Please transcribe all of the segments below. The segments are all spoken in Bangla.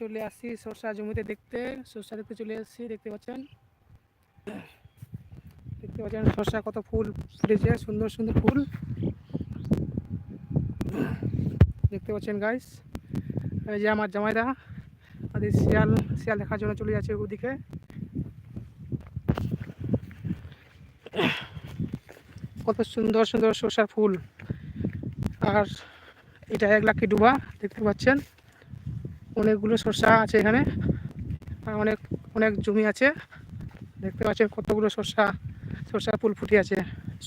চলে আসি সরষা জমিতে দেখতে, সরষা দেখতে চলে আসছি, দেখতে পাচ্ছেন? দেখতে পাচ্ছেন সরষা কত ফুল ফুটেছে, সুন্দর সুন্দর ফুল। দেখতে পাচ্ছেন গাইস এই যে আমার জামাইদা আর শিয়াল শিয়াল দেখার জন্য চলে যাচ্ছে ওদিকে। কত সুন্দর সুন্দর সরষার ফুল। আর এটা এক লাখি ডুবা, দেখতে পাচ্ছেন? অনেকগুলো সরষা আছে এখানে। অনেক অনেক জমি আছে। দেখতে পাচ্ছেন কতগুলো সরষা সরষা ফুল ফুটে আছে।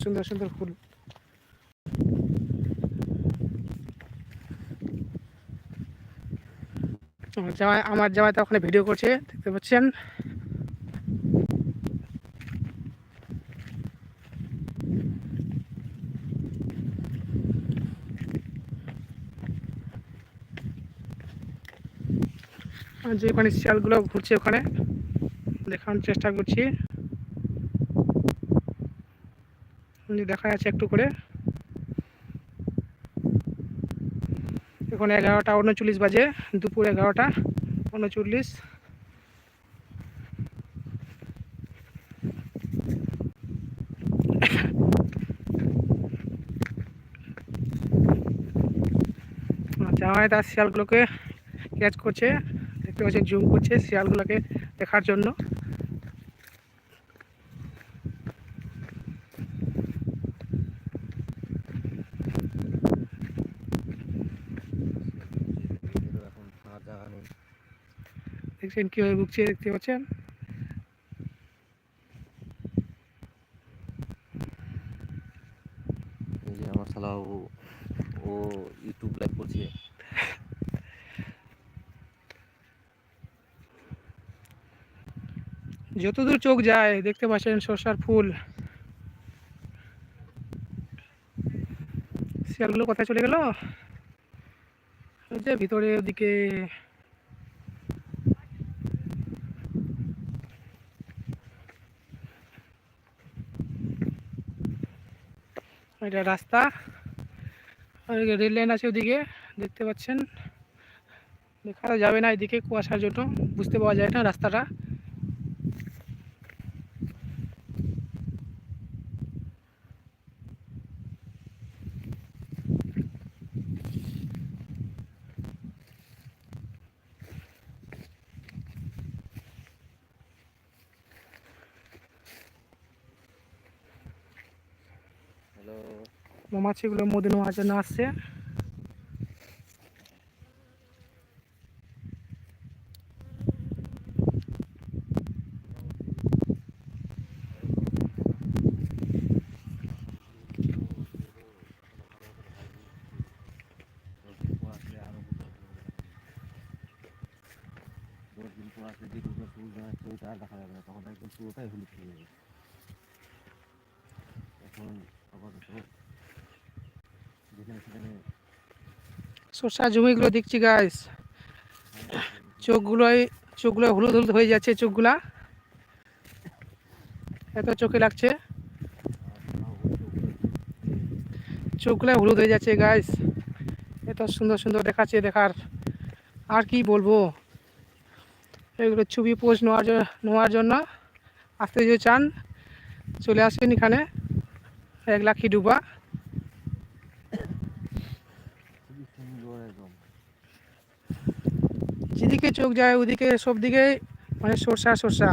সুন্দর সুন্দর ফুল। আমার জামাই আমার জামাই তো ওখানে ভিডিও করছে, দেখতে পাচ্ছেন? যে ওখানে শিয়ালগুলো ঘুরছে ওখানে, দেখানোর চেষ্টা করছি। দেখা যাচ্ছে একটু করে। এখন এগারোটা উনচল্লিশ বাজে, দুপুর এগারোটা উনচল্লিশ। জামাই তার শিয়ালগুলোকে ক্যাচ করছে। দেখতে পাচ্ছেন জুম করছে শিয়ালগুলোকে দেখার জন্য। দেখছেন কীভাবে বুকছে দেখতে পাচ্ছেন এই যে আমার শালা ও ও ইউটিউব লাইভ করছে যতদূর চোখ যায়, দেখতে পাচ্ছেন শসার ফুল। শিয়ালগুলো কোথায় চলে গেল? যে ভিতরে ওদিকে এটা রাস্তা। আর রেল লাইন আছে ওদিকে, দেখতে পাচ্ছেন। দেখা যাবে না এদিকে কুয়াশার জন্য, বুঝতে পাওয়া যায় না রাস্তাটা। মৌমাছিগুলো মধু নেওয়ার জন্য আসছে। দেখা যাবে না তখন একদম পুরোটাই হলুদ হয়ে যাবে এখন আপাতত শসা জমিগুলো দেখছি গাইস চোখগুলোয় চোখগুলো হলুদ হলুদ হয়ে যাচ্ছে চোখগুলা। এত চোখে লাগছে। চোখগুলো হলুদ হয়ে যাচ্ছে গাইস এত সুন্দর সুন্দর দেখাচ্ছে দেখার। আর কি বলব? এগুলো ছবি পোস্ট নেওয়ার জন্য নেওয়ার জন্য আসতে যদি চান, চলে আসেন এখানে। এক লাখি ডুবা খুবই সুন্দর একদম যেদিকে চোখ যায়, ওদিকে সব দিকে মানে সরষা সরষা।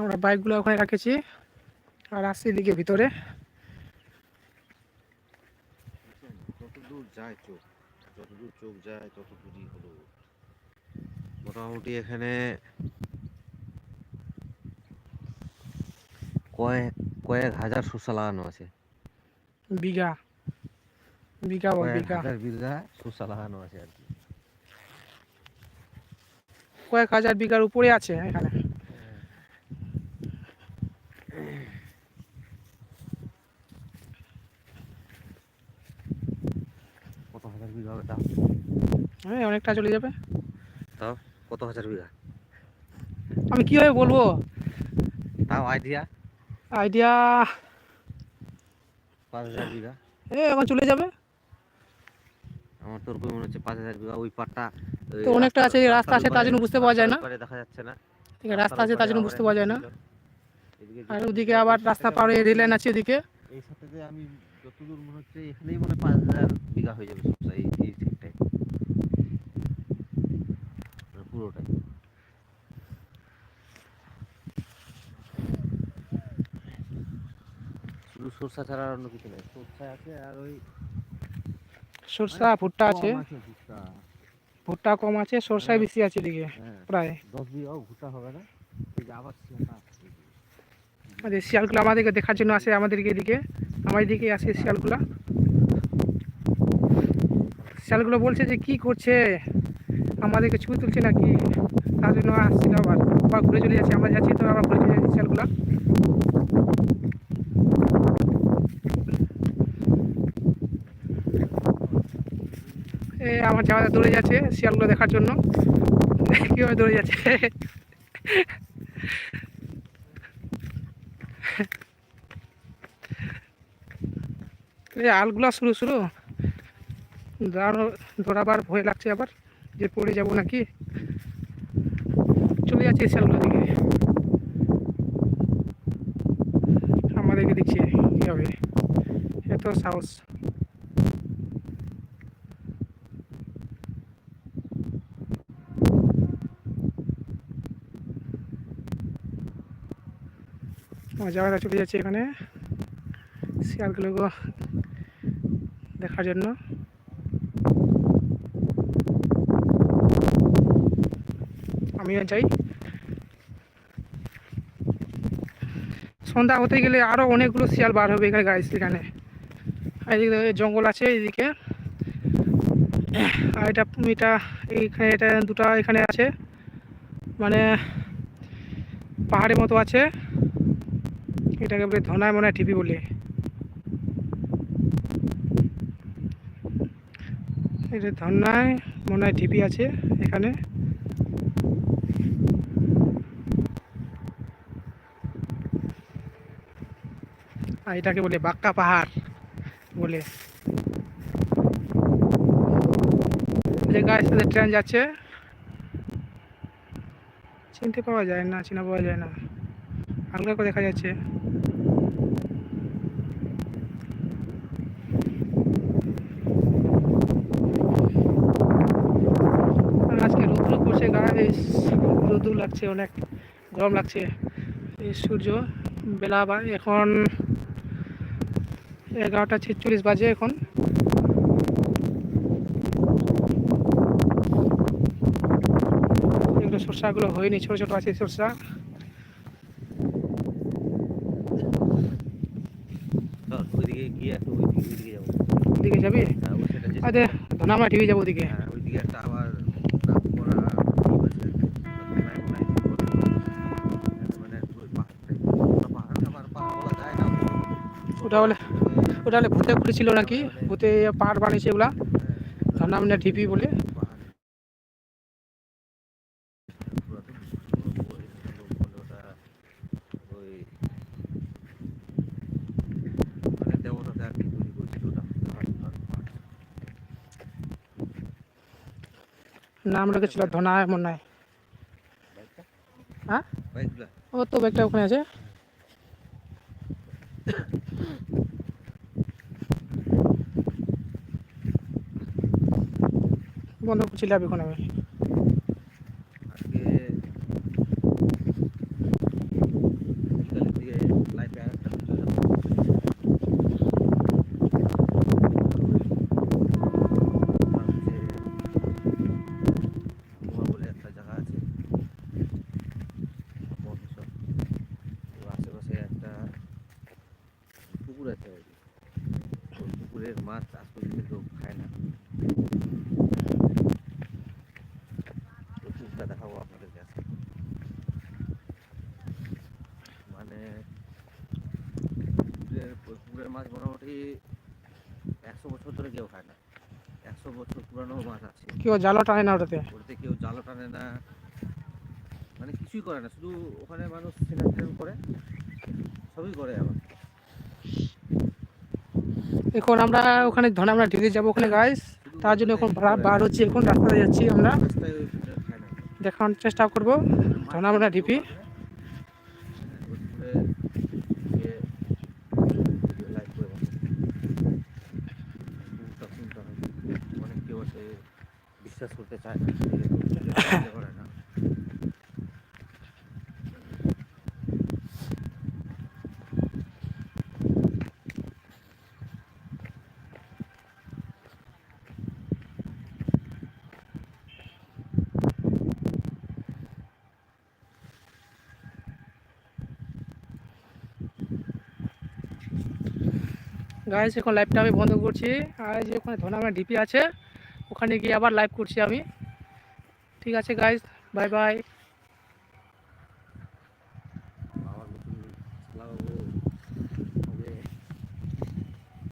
আমরা বাইকগুলো ওখানে রাখেছি, আর আসছি এদিকে ভিতরে। যায় চোখ যত দূর চোখ যায় তত দূরই হলো। মোটামুটি এখানে কয়েক কয়েক হাজার শসা লাগানো আছে। বিঘা। বিঘা বিঘা। হাজার বিঘা শসা লাগানো আছে আর কি। কয়েক হাজার বিঘার উপরে আছে এখানে। কত হাজার বিঘা হবে তা হ্যাঁ অনেকটা চলে যাবে। তাও? কত হাজার বিঘা? আমি কীভাবে বলব? তাও আইডিয়া আইডিয়া পাঁচ হাজার বিঘা। এ এখন চলে যাবে। আমার তোর কই মনে হচ্ছে পাঁচ হাজার বিঘা। ওই পাটটা তো অনেকটা আছে, রাস্তা আছে, তার জন্য বুঝতে পাওয়া যায় না। দেখা যাচ্ছে না। ঠিক আছে রাস্তা আছে তার জন্য বুঝতে পাওয়া যায় না। এদিকে আর ওদিকে আবার রাস্তা পার হয়ে রেল লাইন আছে ওদিকে। এই সাথে আমি যতদূর মনে হচ্ছে এখানেই মনে পাঁচ হাজার বিঘা হয়ে যাবে। সবটা এই এই দিকটাই মানে পুরোটাই। শুধু সরষা ছাড়া আর অন্য কিছু নেই। সরষা আছে আর ওই সরষা ভুট্টা আছে। ভুট্টা। ভুট্টা কম আছে সরষাই বেশি আছে এদিকে হ্যাঁ প্রায়। দশ বিঘাও ভুট্টা হবে না। এই যে আবার এই শিয়ালগুলো আমাদেরকে দেখার জন্য আসে আমাদেরকে এদিকে। আমার এদিকে আসে শিয়ালগুলা শিয়ালগুলো বলছে যে কি করছে? আমাদেরকে ছবি তুলছে নাকি? তার জন্য আসছিল আবার। আবার ঘুরে চলে যাচ্ছে। আমরা যাচ্ছি, তো আবার ঘুরে চলে যাচ্ছে শিয়ালগুলা এ, আমার যাওয়া দৌড়ে যাচ্ছে শিয়ালগুলো দেখার জন্য। কীভাবে দৌড়ে যাচ্ছে? এই আলগুলা শুরু শুরু। দাঁড়ানো ধরাবার ভয় লাগছে আবার। যে পড়ে যাব নাকি? চলে যাচ্ছে সেলগুলো দিকে। আমাদেরকে দেখছে কী হবে? এত সাহস। মজাওয়ারা চলে যাচ্ছে এখানে। শিয়ালগুলোকে দেখার জন্য। আমিও যাই। সন্ধ্যা হতে গেলে আরও অনেকগুলো শিয়াল বার হবে এখানে গাছ এখানে। এদিকে জঙ্গল আছে এদিকে। আর এটা এটা এইখানে এটা দুটা এখানে আছে। মানে পাহাড়ের মতো আছে। এটাকে বলে ধনায় মনে হয় টিপি বলে। এটা ধন্যায় মনে হয় আছে এখানে আর এটাকে বলে বাক্কা পাহাড় বলে। সাথে ট্রেন যাচ্ছে, চিনতে পাওয়া যায় না, চিনা পাওয়া যায় না। হালকা করে দেখা যাচ্ছে। আজকে রৌদ্র করছে গায়ে রৌদ্র লাগছে, অনেক গরম লাগছে। সূর্য, বেলা এখন এগারোটা ছেচল্লিশ বাজে এখন এগুলো সরষাগুলো হয়নি ছোটো ছোটো আছে সরষা ওদিকে যাবি হ্যাঁ টিভি যাব ওদিকে হ্যাঁ ওইদিকে একটা আবার। মানে। ওটা বলা। ওটা ভূতে খুলেছিল নাকি ভূতে পাহাড় বানিয়েছে ওগুলা তার নাম না ঢিপি বলে। নাম রেখেছিল ধনা মনে হয় হ্যাঁ? ও তো ব্যাগটা ওখানে আছে বন্ধ করছিলাম এখন আমি আজকে বিকালের দিকে লাইফে আর একটা ভিডিও যাব। আমার হচ্ছে মোয়া বলে একটা জায়গা আছে মহেশ্বর ওর আশেপাশে একটা পুকুর আছে আর কি ওই পুকুরের মাছ আজ পর্যন্ত কেউ খায় না ওই পুকুরটা দেখাবো আপনাদেরকে আজকে মানে পুকুরের ওই পুকুরের মাছ মোটামুটি একশো বছর ধরে কেউ খায় না। একশো বছর পুরানো মাছ আছে। কেউ জালও টানে না ওটাতে? ওটাতে কেউ জালও টানে না। মানে কিছুই করে না শুধু ওখানে মানুষ সিনারি করে সবই করে আবার। এখন আমরা ওখানে ধরে আমরা ঢিলে যাব ওখানে গাইস তার জন্য এখন বার হচ্ছে এখন রাস্তায় যাচ্ছি আমরা। দেখানোর চেষ্টা করব। ধরে আমরা ঢিপি অনেক কেউ আছে বিশ্বাস করতে চায় না। গাইস এখন লাইভটা আমি বন্ধ করছি। আর যে ওখানে ধনামা ডিপি আছে। ওখানে গিয়ে আবার লাইভ করছি আমি। ঠিক আছে গাইস বাই বাই